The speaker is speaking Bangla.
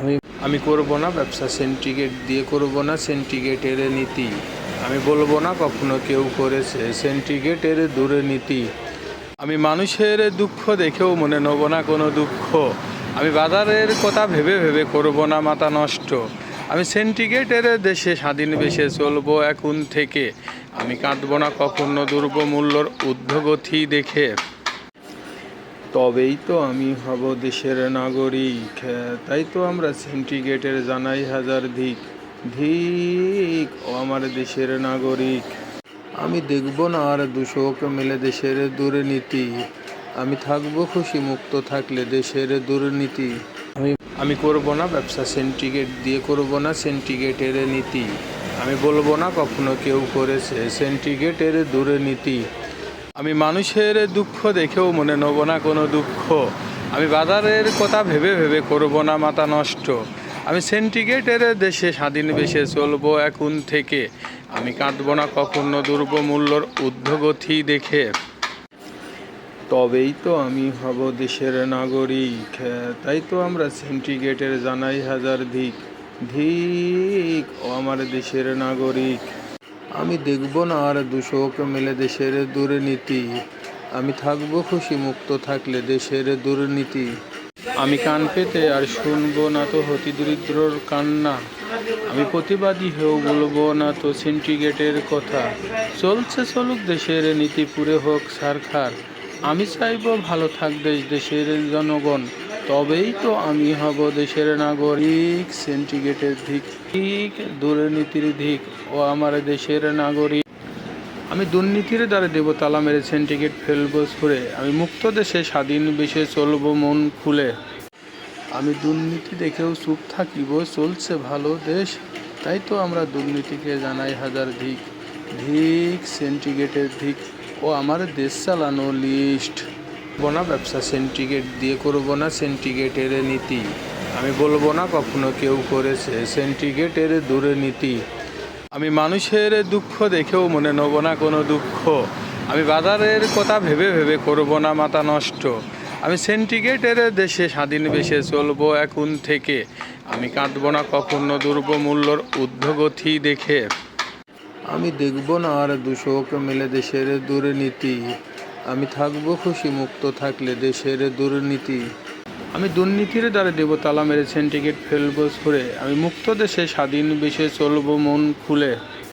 আমি আমি করব না, ব্যবসা সেন্টিগ্রেট দিয়ে করব না সেন্টিগ্রেটের নীতি। আমি বলব না কখনো কেউ করেছে সেন্টিগ্রেটের নীতি। আমি মানুষের দুঃখ দেখেও মনে নেব না কোনো দুঃখ। আমি বাজারের কথা ভেবে ভেবে করব না, মাথা নষ্ট। আমি সেন্টিগ্রেটের দেশে স্বাধীন বেশে চলবো এখন থেকে। আমি কাঁদবো না কখনো দুর্বমূল্যর ঊর্ধ্বগতি দেখে। তবেই তো আমি হব দেশের নাগরিক। তাই তো আমরা সিন্ডিকেটের জানাই হাজার ধিক। ধিক, ও আমার দেশের নাগরিক। আমি দেখব না আর দূষক মেলে দেশের দুর্নীতি। আমি থাকব খুশি মুক্ত থাকলে দেশের দুর্নীতি। আমি আমি করব না ব্যবসা সেন্টিগ্রেট দিয়ে করব না সেন্টিগ্রেটের নীতি। আমি বলব না কখনো কেউ করেছে সেন্টিগ্রেটের দুর্নীতি। আমি মানুষের দুঃখ দেখেও মনে নেব না কোনো দুঃখ। আমি বাজারের কথা ভেবে ভেবে করব না, মাথা নষ্ট। আমি সেন্টিগ্রেটের দেশে স্বাধীন বেশে চলবো এখন থেকে। আমি কাঁদবো না কখনো দুর্বমূল্যর ঊর্ধ্বগতি দেখে। তবেই তো আমি হব দেশের নাগরিক। তাই তো আমরা সেন্টিগ্রেটের জানাই হাজার ধিক ধিক ও আমার দেশের নাগরিক। আমি দেখব না আর দূষক মেলে দেশের দুর্নীতি। আমি থাকব খুশি মুক্ত থাকলে দেশের দুর্নীতি। আমি কান পেতে আর শুনব না তো অতি দরিদ্রর কান্না। আমি প্রতিবাদী হয়েও বলব না তো সিন্ডিকেটের কথা। চলছে চলুক দেশের নীতি পুরে হোক সারখার আমি চাইব ভালো থাক দেশ, দেশের জনগণ। তবেই তো আমি হব দেশের নাগরিক সিন্ডিকেটের ধিক ঠিক দুর্নীতির ধিক, ও আমার দেশের নাগরিক। আমি দুর্নীতির দ্বারা দেব তালা মেরে সেন্টিকেট ফেলব ছুড়ে আমি মুক্ত দেশে, স্বাধীন বেশে চলবো মন খুলে। আমি দুর্নীতি দেখেও চুপ থাকিব, চলছে ভালো দেশ, তাই তো আমরা দুর্নীতিকে জানাই হাজার ধিক। ধিক সেন্টিগ্রেটের ধিক, ও আমার দেশ চালানো লিস্ট করব না, ব্যবসা সেন্টিগ্রেট দিয়ে করব না সেন্টিগ্রেটের নীতি। আমি বলব না কখনো কেউ করেছে সেন্টিগ্রেটের দুর্নীতি আমি মানুষের দুঃখ দেখেও মনে নেব না কোনো দুঃখ। আমি বাজারের কথা ভেবে ভেবে করব না, মাথা নষ্ট। আমি সেন্টিগ্রেটের দেশে স্বাধীন বেশে চলবো এখন থেকে। আমি কাঁদবো না কখনো দুর্বমূল্যর ঊর্ধ্বগতি দেখে। আমি দেখব না আর দূষক মেলে দেশের দুর্নীতি আমি থাকব খুশি, মুক্ত থাকলে দেশের দুর্নীতি। আমি দুর্নীতির দ্বারা দেব তালা মেরেছেন, টিকিট ফেলব ছুড়ে। আমি মুক্ত দেশে, স্বাধীন বেশে চলবো মন খুলে।